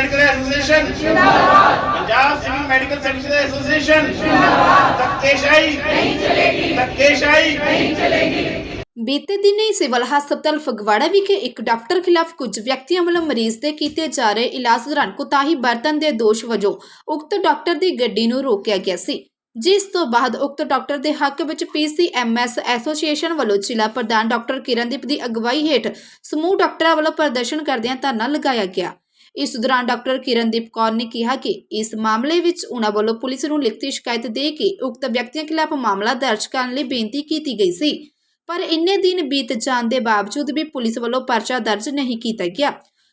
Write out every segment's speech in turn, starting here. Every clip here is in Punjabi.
ਮੈਡੀਕਲ ਐਸੋਸੀਏਸ਼ਨ ਜਿੰਦਾਬਾਦ Punjab civil medical service association ਜਿੰਦਾਬਾਦ ਧੱਕੇਸ਼ਾਹੀ ਨਹੀਂ ਚਲੇਗੀ ਧੱਕੇਸ਼ਾਹੀ ਬੀਤੇ ਦਿਨੀ ਸਿਵਲ ਹਸਪਤਾਲ ਫਗਵਾੜਾ ਵਿਖੇ ਇੱਕ ਡਾਕਟਰ ਖਿਲਾਫ ਕੁਝ ਵਿਅਕਤੀਆਂ ਵੱਲੋਂ ਮਰੀਜ਼ ਦੇ ਕੀਤੇ ਜਾ ਰਹੇ ਇਲਾਜ ਦੌਰਾਨ ਕੁਤਾਹੀ ਬਰਤਨ ਦੇ ਦੋਸ਼ ਵਜੋਂ ਉਕਤ ਡਾਕਟਰ ਦੀ ਗੱਡੀ ਨੂੰ ਰੋਕਿਆ ਗਿਆ ਸੀ, ਜਿਸ ਤੋਂ ਬਾਅਦ ਉਕਤ ਡਾਕਟਰ ਦੇ ਹੱਕ ਵਿੱਚ ਪੀਸੀਐਮਐਸ ਐਸੋਸੀਏਸ਼ਨ ਵੱਲੋਂ ਜ਼ਿਲ੍ਹਾ ਪ੍ਰਧਾਨ ਡਾਕਟਰ ਕਿਰਨਦੀਪ ਦੀ ਅਗਵਾਈ ਹੇਠ ਸਮੂਹ ਡਾਕਟਰਾਂ ਵੱਲੋਂ ਪ੍ਰਦਰਸ਼ਨ ਕਰਦਿਆਂ ਧਰਨਾ ਲਗਾਇਆ ਗਿਆ। ਇਸ ਦੌਰਾਨ ਡਾਕਟਰ ਕਿਰਨਦੀਪ ਕੌਰ ਨੇ ਕਿਹਾ ਕਿ ਇਸ ਮਾਮਲੇ ਵਿੱਚ ਉਹਨਾਂ ਵੱਲੋਂ ਪੁਲਿਸ ਨੂੰ ਲਿਖਤੀ ਸ਼ਿਕਾਇਤ ਦੇ ਕੇ ਉਕਤ ਵਿਅਕਤੀਆਂ ਖਿਲਾਫ ਮਾਮਲਾ ਦਰਜ ਕਰਨ ਲਈ ਬੇਨਤੀ ਕੀਤੀ ਗਈ ਸੀ। ਪਰ ਇੰਨੇ ਦਿਨ ਬੀਤ ਜਾਣ ਦੇ ਬਾਵਜੂਦ ਵੀ ਪੁਲਿਸ ਵੱਲੋਂ ਪਰਚਾ ਦਰਜ ਨਹੀਂ ਕੀਤਾ ਗਿਆ,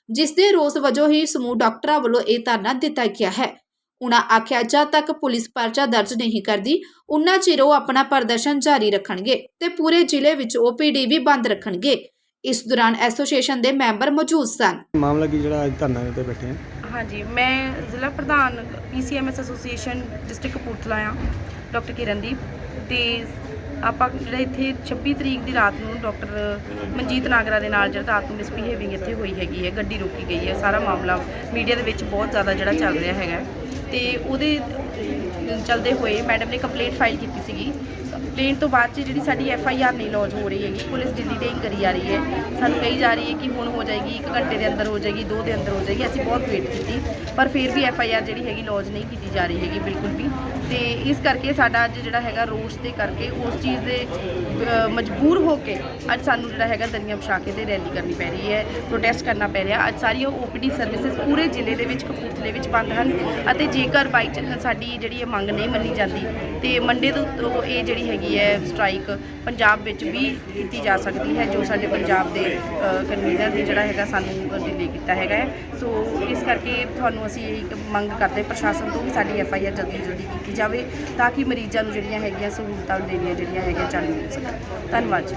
ਜਿਸ ਦੇ ਰੋਸ ਵਜੋਂ ਹੀ ਸਮੂਹ ਡਾਕਟਰਾਂ ਵੱਲੋਂ ਇਹ ਧਰਨਾ ਦਿੱਤਾ ਗਿਆ ਹੈ। ਉਹਨਾਂ ਆਖਿਆ, ਜਦ ਤੱਕ ਪੁਲਿਸ ਪਰਚਾ ਦਰਜ ਨਹੀਂ ਕਰਦੀ, ਉਨਾ ਚਿਰ ਉਹ ਆਪਣਾ ਪ੍ਰਦਰਸ਼ਨ ਜਾਰੀ ਰੱਖਣਗੇ ਤੇ ਪੂਰੇ ਜ਼ਿਲ੍ਹੇ ਵਿੱਚ ਓਪੀਡੀ ਵੀ ਬੰਦ ਰੱਖਣਗੇ। ਇਸ ਦੌਰਾਨ ਐਸੋਸੀਏਸ਼ਨ ਦੇ ਮੈਂਬਰ ਮੌਜੂਦ ਸਨ। ਮਾਮਲਾ ਕੀ ਜਿਹੜਾ ਅੱਜ ਧਰਨਾ ਤੇ ਬੈਠੇ ਆ? ਹਾਂਜੀ ਮੈਂ ਜ਼ਿਲ੍ਹਾ ਪ੍ਰਧਾਨ ਪੀਸੀਐਮਐਸ ਐਸੋਸੀਏਸ਼ਨ ਡਿਸਟ੍ਰਿਕਟ ਕਪੂਰਥਲਾ ਆ ਡਾਕਟਰ ਕਿਰਨਦੀਪ। ਤੇ ਆਪਾਂ ਜਿਹੜਾ ਇੱਥੇ 26 ਤਰੀਕ ਦੀ ਰਾਤ ਨੂੰ ਡਾਕਟਰ ਮਨਜੀਤ ਨਾਗਰਾ ਦੇ ਨਾਲ ਜਿਹੜਾ ਰਾਤ ਨੂੰ ਮਿਸਬੀਹੇਵਿੰਗ ਇੱਥੇ ਹੋਈ ਹੈਗੀ ਹੈ ਗੱਡੀ ਰੋਕੀ ਗਈ ਹੈ। ਸਾਰਾ ਮਾਮਲਾ ਮੀਡੀਆ ਦੇ ਵਿੱਚ ਬਹੁਤ ਜ਼ਿਆਦਾ ਜਿਹੜਾ ਚੱਲ ਰਿਹਾ ਹੈਗਾ। ਤੇ ਉਹਦੇ ਚਲਦੇ ਹੋਏ ਮੈਡਮ ਨੇ ਕੰਪਲੇਂਟ ਫਾਈਲ ਕੀਤੀ ਸੀਗੀ। ਕੰਪਲੇਂਟ ਤੋਂ ਬਾਅਦ 'ਚ ਜਿਹੜੀ ਸਾਡੀ ਐਫ ਆਈ ਆਰ ਨਹੀਂ ਲੌਂਚ ਹੋ ਰਹੀ ਹੈਗੀ, ਪੁਲਿਸ ਡਿਲੀਟਿੰਗ ਕਰੀ ਜਾ ਰਹੀ ਹੈ। ਸਾਨੂੰ ਕਹੀ ਜਾ ਰਹੀ ਹੈ ਕਿ ਹੁਣ ਹੋ ਜਾਏਗੀ 1 ਘੰਟੇ ਦੇ ਅੰਦਰ ਹੋ ਜਾਏਗੀ 2 ਦੇ ਅੰਦਰ ਹੋ ਜਾਏਗੀ, ਅਸੀਂ ਬਹੁਤ ਵੇਟ ਕੀਤੀ। ਪਰ ਫਿਰ ਵੀ ਐਫ ਆਈ ਆਰ ਜਿਹੜੀ ਹੈਗੀ ਲੌਂਚ ਨਹੀਂ ਕੀਤੀ ਜਾ ਰਹੀ ਹੈਗੀ, ਬਿਲਕੁਲ ਵੀ। ਤੇ ਇਸ ਕਰਕੇ ਸਾਡਾ ਅੱਜ ਜਿਹੜਾ ਹੈਗਾ ਰੋਸ ਦੇ ਕਰਕੇ ਉਸ ਚੀਜ਼ ਦੇ ਮਜਬੂਰ ਹੋ ਕੇ ਅੱਜ ਸਾਨੂੰ ਜਿਹੜਾ ਹੈਗਾ ਦਰੀਆਂ ਵਿਛਾ ਕੇ ਤੇ ਰੈਲੀ ਕਰਨੀ ਪੈ ਰਹੀ ਹੈ ਪ੍ਰੋਟੈਸਟ ਕਰਨਾ ਪੈ ਰਿਹਾ ਅੱਜ ਸਾਰੀਆਂ ਓਪੀਡੀ ਸਰਵਿਸਿਜ਼ ਪੂਰੇ ਜ਼ਿਲ੍ਹੇ ਦੇ ਵਿੱਚ ਕਪੂਰਥਲੇ ਵਿੱਚ ਬੰਦ ਹਨ ਅਤੇ ਜੇਕਰ ਬਾਈ ਚਾਂਸ ਸਾਡੀ ਜਿਹੜੀ ਇਹ ਮੰਗ ਨਹੀਂ ਮੰਨੀ ਜਾਂਦੀ, ਤੇ ਮੰਡੇ ਤੋਂ ਇਹ ਜਿਹੜੀ ਹੈਗੀ ਹੈ ਸਟ੍ਰਾਈਕ ਪੰਜਾਬ ਵਿੱਚ ਵੀ ਕੀਤੀ ਜਾ ਸਕਦੀ ਹੈ, ਜੋ ਸਾਡੇ ਪੰਜਾਬ ਦੇ ਕਨਵੀਨਰ ਨੇ ਜਿਹੜਾ ਹੈਗਾ ਸਾਨੂੰ ਡਿਲੇ ਕੀਤਾ ਹੈਗਾ ਹੈ। ਸੋ ਇਸ ਕਰਕੇ ਤੁਹਾਨੂੰ ਅਸੀਂ ਇਹ ਮੰਗ ਕਰਦੇ ਪ੍ਰਸ਼ਾਸਨ ਤੋਂ ਵੀ ਸਾਡੀ ਐਫ ਆਈ ਆਰ ਜਲਦੀ ਤੋਂ ਜਲਦੀ ਕੀਤੀ ਜਾਵੇ ਤਾਂ ਕਿ ਮਰੀਜ਼ਾਂ ਨੂੰ ਜਿਹੜੀਆਂ ਹੈਗੀਆਂ ਸਹੂਲਤਾਂ ਦੇਣੀਆਂ ਜਿਹੜੀਆਂ ਹੈਗੀਆਂ ਚਾਲੂ ਹੋ ਸਕਣ। ਧੰਨਵਾਦ ਜੀ।